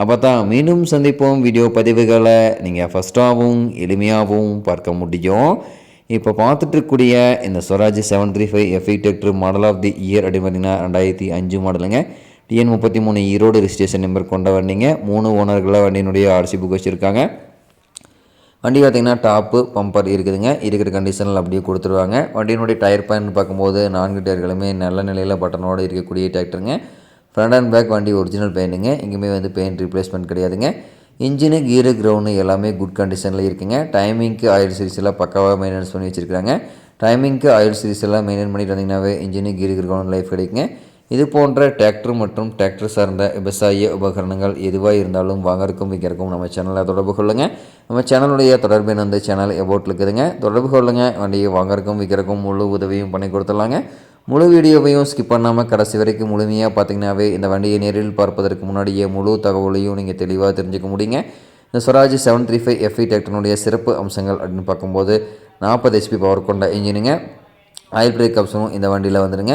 அப்போ தான் மீண்டும் சந்திப்போம் வீடியோ பதிவுகளை. நீங்கள் ஃபஸ்ட்டாகவும் எளிமையாகவும் பார்க்க முடியும். இப்போ பார்த்துட்ருக்கூடிய இந்த Swaraj seven three five FE tractor model of the year அப்படின்னு பார்த்தீங்கன்னா ரெண்டாயிரத்தி அஞ்சு மாடலுங்க டிஎன் முப்பத்தி மூணு ஈரோடு ரிஜிஸ்ட்ரேஷன் நம்பர் கொண்ட வண்டிங்க மூணு ஓனர்களை வண்டியினுடைய ஆர்சி புக் வச்சுருக்காங்க. வண்டி பார்த்திங்கன்னா டாப்பு பம்பர் இருக்குதுங்க. இருக்கிற கண்டிஷனில் அப்படியே கொடுத்துருவாங்க. வண்டியினுடைய டயர் பயன் பார்க்கும்போது நான்கு டயர்களுமே நல்ல நிலையில் பட்டனோடு இருக்கக்கூடிய டிராக்டருங்க ஃப்ரண்ட் அண்ட் பேக் வண்டி ஒரிஜினல் பெயிண்ட்டுங்க எங்கேயுமே வந்து பெயிண்ட் ரீப்ளேஸ்மெண்ட் கிடையாதுங்க. இன்ஜினு கீரு கிரவுண்டு எல்லாமே குட் கண்டிஷனில் இருக்குங்க. டைமிங்க்கு ஆயில் சீரிஸ் எல்லாம் பக்காவாக மெயின்டெனன்ஸ் பண்ணி வச்சுருக்காங்க டைமிங்க்கு ஆயில் சீரிஸ் எல்லாம் மெயின்டைன் பண்ணிட்டு வந்தீங்கன்னாவே இன்ஜினு கீரு கிரவுண்ட் லைஃப் கிடைக்குங்க. இது போன்ற டிராக்டர் மற்றும் டிராக்டர் சார்ந்த விவசாய உபகரணங்கள் எதுவாக இருந்தாலும் வாங்கறதுக்கும் விற்கிறக்கும் நம்ம சேனலில் தொடர்பு கொள்ளுங்க. நம்ம சேனலுடைய தொடர்பு வந்து சேனல் எபோட்டில் இருக்குதுங்க. தொடர்பு கொள்ளுங்க. வண்டியை வாங்கறதுக்கும் விற்கிறக்கும் முழு உதவியும் பண்ணி கொடுத்துடலாங்க. முழு வீடியோவையும் ஸ்கிப் பண்ணாமல் கடைசி வரைக்கும் முழுமையாக பார்த்தீங்கன்னாவே இந்த வண்டியை நேரில் பார்ப்பதற்கு முன்னாடியே முழு தகவலையும் நீங்கள் தெளிவாக தெரிஞ்சுக்க முடியுங்க. இந்த Swaraj seven three five FE டேக்டனுடைய சிறப்பு அம்சங்கள் அப்படின்னு பார்க்கும்போது நாற்பது எஸ்பி பவர் கொண்ட இன்ஜினுங்க. ஆயில் பிரேக் ஆப்ஷனும் இந்த வண்டியில் வந்துடுங்க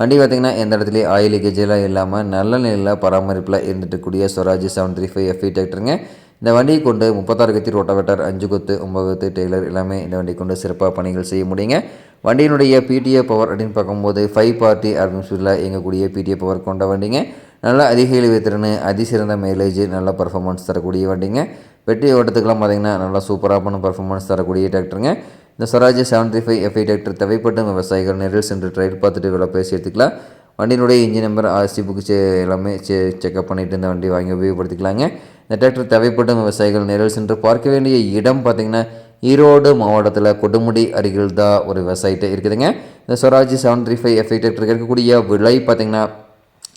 வண்டி பார்த்திங்கன்னா எந்த இடத்துலையும் ஆயில் லீக்கேஜெல்லாம் இல்லாமல் நல்ல நிலையில் பராமரிப்பில் இருந்துட்டுக்கூடிய Swaraj seven three five FE டேக்டருங்க இந்த வண்டியை கொண்டு முப்பத்தாறு கத்தி ரோட்டாவேட்டர் அஞ்சு கொத்து ஒம்பது கொத்து டெய்லர் எல்லாமே இந்த வண்டியை கொண்டு சிறப்பாக பணிகள் செய்ய முடியுங்க. வண்டியினுடைய பிடிஏ பவர் அப்படின்னு பார்க்கும்போது ஃபைவ் பார்ட்டி அப்படின்னு சொல்லி இயங்கக்கூடிய பிடிஏ பவர் கொண்ட வண்டிங்க. நல்ல அதிக இழிவு திறன் அதிசிறந்த மைலேஜ் நல்ல பர்ஃபார்மன்ஸ் தரக்கூடிய வண்டிங்க. வெட்டி ஓட்டத்துக்கெல்லாம் பார்த்திங்கன்னா நல்லா சூப்பரான பர்ஃபார்மன்ஸ் தரக்கூடிய டிராக்டருங்க இந்த Swaraj seven three five FI tractor தேவைப்படும் விவசாயிகள் நேரில் சென்று ட்ரையல் பார்த்துட்டு இவ்வளோ பேசி எடுத்துக்கலாம். வண்டியினுடைய இன்ஜின் நம்பர் ஆர்சி புக்கு செ எல்லாமே செ செக்அப் பண்ணிவிட்டு இந்த வண்டி வாங்கி உபயோகப்படுத்திக்கலாங்க. இந்த டிராக்டர் தேவைப்படும் விவசாயிகள் நேரில் சென்று பார்க்க வேண்டிய இடம் பார்த்திங்கன்னா ஈரோடு மாவட்டத்தில் கொடுமுடி அருகில் தான் ஒரு விவசாயிட்ட இருக்குதுங்க. இந்த Swaraj seven three five FI டிராக்டருக்கு இருக்கக்கூடிய விலை பார்த்திங்கன்னா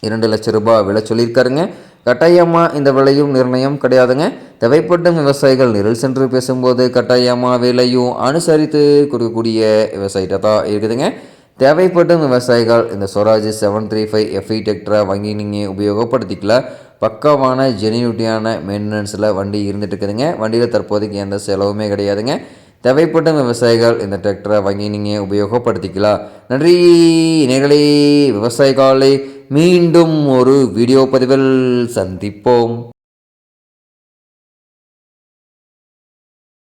இரண்டு லட்சம் ரூபாய் விலை சொல்லியிருக்காருங்க. கட்டாயமாக இந்த விலையும் நிர்ணயம் கிடையாதுங்க. தேவைப்படும் விவசாயிகள் நிரல் சென்று பேசும்போது கட்டாயமாக விலையும் அனுசரித்து கொடுக்கக்கூடிய விவசாயிட்ட தான் இருக்குதுங்க. தேவைப்படும் விவசாயிகள் இந்த Swaraj seven three five FE டெக்டரை வாங்கி நீங்கள் உபயோகப்படுத்திக்கல. பக்காவான ஜெனியூட்டியான மெயின்டெனன்ஸில் வண்டி இருந்துட்டு இருக்குதுங்க வண்டியில் தற்போதைக்கு எந்த செலவுமே கிடையாதுங்க. தேவைப்படும் விவசாயிகள் இந்த டிராக்டரை வாங்கி நீங்கள் உபயோகப்படுத்திக்கலாம் நன்றி. நேர்களே விவசாயிகளை மீண்டும் ஒரு வீடியோ பதிவில் சந்திப்போம்.